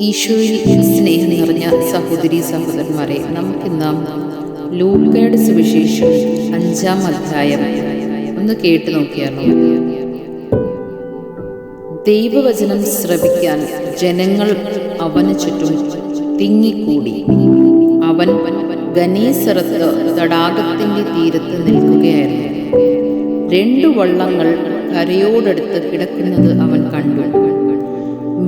ഈശോയിൽ സ്നേഹം നിറഞ്ഞ സഹോദരി സഹോദരന്മാരെ നമുക്ക് നാം ലൂക്കയുടെ സുവിശേഷം അഞ്ചാം അധ്യായം ഒന്ന് കേട്ടു നോക്കിയാണ് ദൈവവചനം ശ്രവിക്കാൻ ജനങ്ങൾ അവന് ചുറ്റും തിങ്ങിക്കൂടി. അവൻ ഗനീസറത്ത് തടാകത്തിന്റെ തീരത്ത് നിൽക്കുകയായിരുന്നു. രണ്ടു വള്ളങ്ങൾ കരയോടടുത്ത് കിടക്കുന്നത് അവൻ കണ്ടു.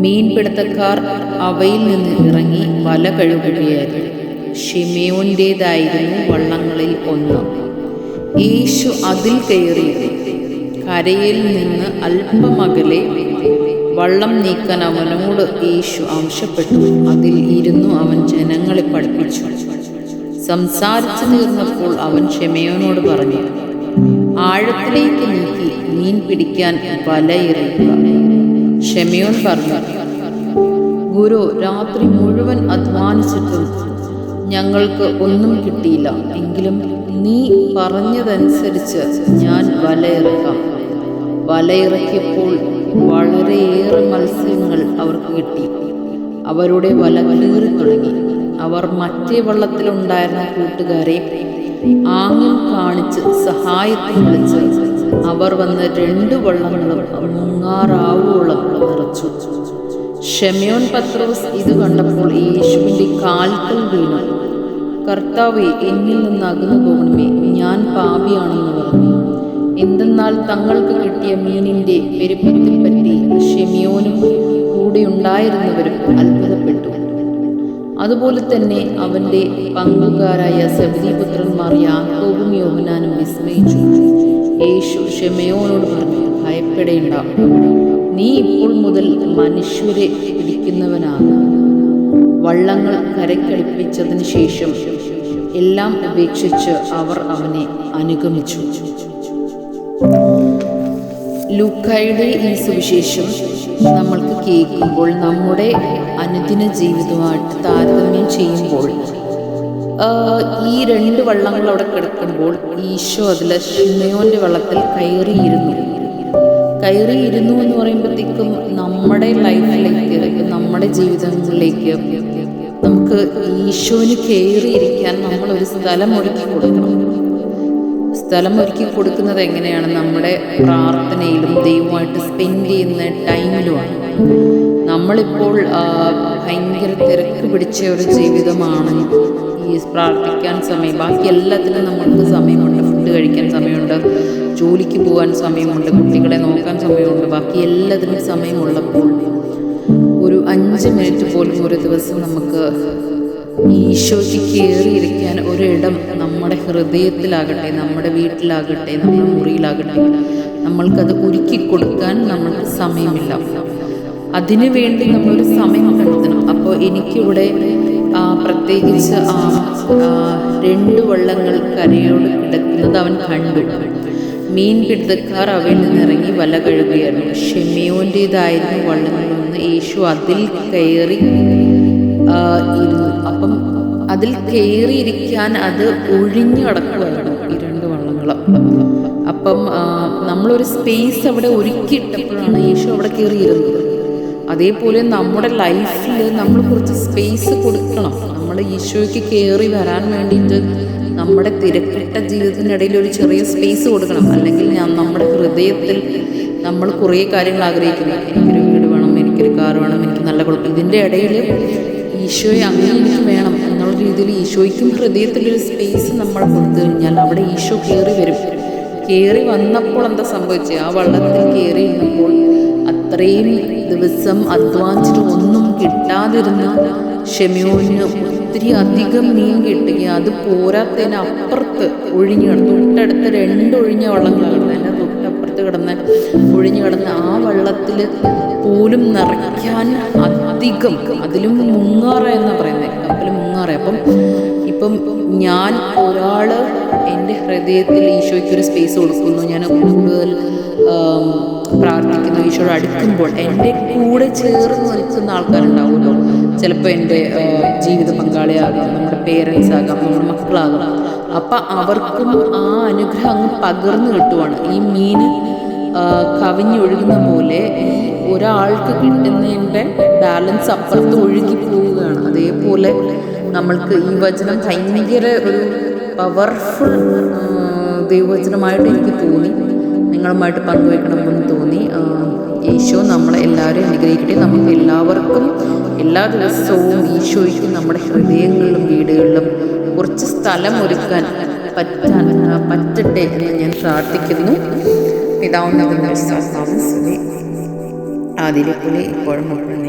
മീൻപിടുത്തക്കാർ അവയിൽ നിന്ന് ഇറങ്ങി വല കഴുകുകയായിരുന്നു. ഷിമയോന്റേതായിരുന്നു വള്ളങ്ങളിൽ ഒന്ന്. യേശു അതിൽ കയറി കരയിൽ നിന്ന് അല്പമകലെ വള്ളം നീക്കാൻ അവനോട് യേശു ആവശ്യപ്പെട്ടു. അതിൽ ഇരുന്നു അവൻ ജനങ്ങളെ പഠിപ്പിച്ചു. സംസാരിച്ചു തീർന്നപ്പോൾ അവൻ ക്ഷമയോനോട് പറഞ്ഞു ആഴത്തിലേക്ക് നീക്കി മീൻ പിടിക്കാൻ വലയെറിയുക ഷെമയോൻ പറഞ്ഞു ഗുരു രാത്രി മുഴുവൻ അധ്വാനിച്ചിട്ടും ഞങ്ങൾക്ക് ഒന്നും കിട്ടിയില്ല. എങ്കിലും നീ പറഞ്ഞതനുസരിച്ച് ഞാൻ വലയിറക്കാം. വലയിറക്കിയപ്പോൾ വളരെയേറെ മത്സ്യങ്ങൾ അവർക്ക് കിട്ടി. അവരുടെ വല കീറി തുടങ്ങി. അവർ മറ്റേ വള്ളത്തിലുണ്ടായിരുന്ന കൂട്ടുകാരെ ആംഗ്യം കാണിച്ച് സഹായത്തിന് വിളിച്ച് അവർ വന്ന് രണ്ടു വള്ളങ്ങളും മുങ്ങാറാവോളം നിറച്ചു. ഷെമയോൻ പത്രോസ് ഇത് കണ്ടപ്പോൾ യേശുവിന്റെ കാൽക്കൽ വീണു. കർത്താവെ എന്നിൽ നിന്ന് അകന്നു പോകണമേ ഞാൻ പാപിയാണെന്ന് പറഞ്ഞു. എന്തെന്നാൽ തങ്ങൾക്ക് കിട്ടിയ മീനിന്റെ പെരുപ്പത്തിൽ പറ്റി ഷെമിയോനും കൂടെ ഉണ്ടായിരുന്നവരും അത്ഭുതപ്പെട്ടു. അതുപോലെ തന്നെ അവന്റെ പങ്കുകാരായ സബ്ദീപുത്രന്മാർ യാക്കോബും യോഹനാനും വിസ്മയിച്ചു. യേശു ഷെമയോനോട് പറഞ്ഞു ഭയപ്പെടേണ്ട. നീ ഇപ്പോൾ മുതൽ മനുഷ്യരെ പിടിക്കുന്നവനാണ്. വള്ളങ്ങൾ കരക്കടിപ്പിച്ചതിന് ശേഷം എല്ലാം ഉപേക്ഷിച്ച് അവർ അവനെ അനുഗമിച്ചു. ലൂക്കായുടെ ഈ സുവിശേഷം നമ്മൾക്ക് കേൾക്കുമ്പോൾ നമ്മുടെ അനുദിന ജീവിതമായിട്ട് താരതമ്യം ചെയ്യുമ്പോൾ ഈ രണ്ട് വള്ളങ്ങൾ അവിടെ കിടക്കുമ്പോൾ ഈശോ അതിൽ ഷിമയോന്റെ വള്ളത്തിൽ കയറിയിരുന്നു. കയറിയിരുന്നു എന്ന് പറയുമ്പോഴത്തേക്കും നമ്മുടെ ലൈഫിലേക്ക് നമ്മുടെ ജീവിതങ്ങളിലേക്ക് നമുക്ക് ഈശോന് കയറിയിരിക്കാൻ നമ്മൾ ഒരു സ്ഥലം ഒരുക്കി കൊടുക്കണം. സ്ഥലം ഒരുക്കി കൊടുക്കുന്നത് എങ്ങനെയാണ്? നമ്മുടെ പ്രാർത്ഥനയിലും ദൈവമായിട്ട് സ്പെൻഡ് ചെയ്യുന്ന ടൈമിലുമാണ്. നമ്മളിപ്പോൾ ഭയങ്കര തിരക്ക് പിടിച്ച ഒരു ജീവിതമാണ്. ഈ പ്രാർത്ഥിക്കാൻ സമയം. ബാക്കി എല്ലാത്തിനും നമ്മൾക്ക് സമയമുണ്ട്. ഫുഡ് കഴിക്കാൻ സമയമുണ്ട്. ജോലിക്ക് പോകാൻ സമയമുണ്ട്. കുട്ടികളെ നോക്കാൻ സമയമുണ്ട്. ബാക്കി എല്ലാത്തിനും സമയമുള്ളപ്പോൾ ഒരു അഞ്ച് മിനിറ്റ് പോലും ഒരു ദിവസം നമുക്ക് ഈശോയ്ക്ക് കയറിയിരിക്കാൻ ഒരിടം നമ്മുടെ ഹൃദയത്തിലാകട്ടെ നമ്മുടെ വീട്ടിലാകട്ടെ നമ്മുടെ മുറിയിലാകട്ടെ. നമ്മൾക്കത് ഒരുക്കി കൊടുക്കാൻ നമ്മൾക്ക് സമയമില്ല. അതിനു വേണ്ടി നമ്മളൊരു സമയം കണ്ടെത്തണം. അപ്പോൾ എനിക്കിവിടെ പ്രത്യേകിച്ച് ആ രണ്ട് വള്ളങ്ങൾ കരയോട് കിടക്കുന്നത് അവൻ കണ്ടു. മീൻ പിടുത്തക്കാർ അവയിൽ നിന്നിറങ്ങി വല കഴുകുകയായിരുന്നു ഷെമിയോന്റെതായിരുന്നു വള്ളങ്ങളൊന്ന്. യേശു അതിൽ കയറി ഇരുന്നു. അപ്പം അതിൽ കയറിയിരിക്കാൻ അത് ഒഴിഞ്ഞു കിടക്കുമായിരുന്നു ഈ രണ്ട് വള്ളങ്ങൾ. അപ്പം നമ്മളൊരു സ്പേസ് അവിടെ ഒരുക്കിയിട്ടപ്പോഴാണ് യേശു അവിടെ കയറിയിരുന്നത്. അതേപോലെ നമ്മുടെ ലൈഫിൽ നമ്മൾ കുറച്ച് സ്പേസ് കൊടുക്കണം. നമ്മൾ ഈശോയ്ക്ക് കയറി വരാൻ വേണ്ടിയിട്ട് നമ്മുടെ തിരക്കിട്ട ജീവിതത്തിനിടയിൽ ഒരു ചെറിയ സ്പേസ് കൊടുക്കണം. അല്ലെങ്കിൽ ഞാൻ നമ്മുടെ ഹൃദയത്തിൽ നമ്മൾ കുറേ കാര്യങ്ങൾ ആഗ്രഹിക്കുന്നു. എനിക്കൊരു വീട് വേണം എനിക്കൊരു കാർ വേണം എനിക്ക് നല്ല കുഴപ്പം ഇതിന്റെ ഇടയിൽ ഈശോയെ അങ്ങനെ വേണം എന്നുള്ള രീതിയിൽ ഈശോയ്ക്കും ഹൃദയത്തിലൊരു സ്പേസ് നമ്മൾ കൊടുത്തു കഴിഞ്ഞാൽ അവിടെ ഈശോ കയറി വരും. കയറി വന്നപ്പോൾ എന്താ സംഭവിച്ചത് ആ വള്ളത്തിൽ കയറി ഇരുന്നപ്പോൾ അത്രയും ദിവസം അധ്വാനിച്ചിട്ട് ഒന്നും കിട്ടാതിരുന്ന ഷെമിയോന് ഒത്തിരി അധികം മീൻ കിട്ടുകയും അത് പോരാത്തതിന് അപ്പുറത്ത് ഒഴിഞ്ഞു കിടന്നു. തൊട്ടടുത്ത് രണ്ടൊഴിഞ്ഞ വള്ളങ്ങൾ കിടന്നു എന്റെ തൊട്ടപ്പുറത്ത് കിടന്ന ഒഴിഞ്ഞു കിടന്ന ആ വള്ളത്തിൽ പോലും നിറയ്ക്കാൻ അധികം അതിലും മുങ്ങാറ എന്ന് പറയുന്നത് കപ്പൽ മുങ്ങാറ. അപ്പം ഇപ്പം ഞാൻ ഒരാൾ എന്റെ ഹൃദയത്തിൽ ഈശോയ്ക്കൊരു സ്പേസ് കൊടുക്കുന്നു. ഞാൻ കൂടുതൽ പ്രാർത്ഥിക്കുന്നു ഈശോയോട് അടുക്കുമ്പോൾ എന്റെ കൂടെ ചേർന്ന് നിൽക്കുന്ന ആൾക്കാരുണ്ടാവുമല്ലോ. ചിലപ്പോൾ എന്റെ ജീവിത പങ്കാളിയാകാം നമ്മുടെ പേരൻസ് ആകാം നമ്മുടെ മക്കളാകാം. അപ്പം അവർക്കും ആ അനുഗ്രഹം അങ്ങ് പകർന്നു കിട്ടുവാണ്. ഈ മീൻ കവിഞ്ഞൊഴുകുന്ന പോലെ ഈ ഒരാൾക്ക് കിട്ടുന്നതിന്റെ ബാലൻസ് അപ്പുറത്ത് ഒഴുകി പോവുകയാണ്. അതേപോലെ നമ്മൾക്ക് ഈ വചനം ഭയങ്കര ഒരു പവർഫുൾ ദൈവവചനമായിട്ട് എനിക്ക് തോന്നി. നിങ്ങളുമായിട്ട് പങ്കുവെക്കണമെന്ന് തോന്നി. ഈശോ നമ്മളെ എല്ലാവരെയും അനുഗ്രഹിക്കട്ടെ. നമുക്ക് എല്ലാവർക്കും എല്ലാ ദിവസവും ഈശോയ്ക്ക് നമ്മുടെ ഹൃദയങ്ങളിലും വീടുകളിലും കുറച്ച് സ്ഥലം ഒരുക്കാൻ പറ്റാൻ പറ്റട്ടെ എന്ന് ഞാൻ പ്രാർത്ഥിക്കുന്നു. പിതാവുന്ന ആദ്യം ഇപ്പോഴും മുഴുവൻ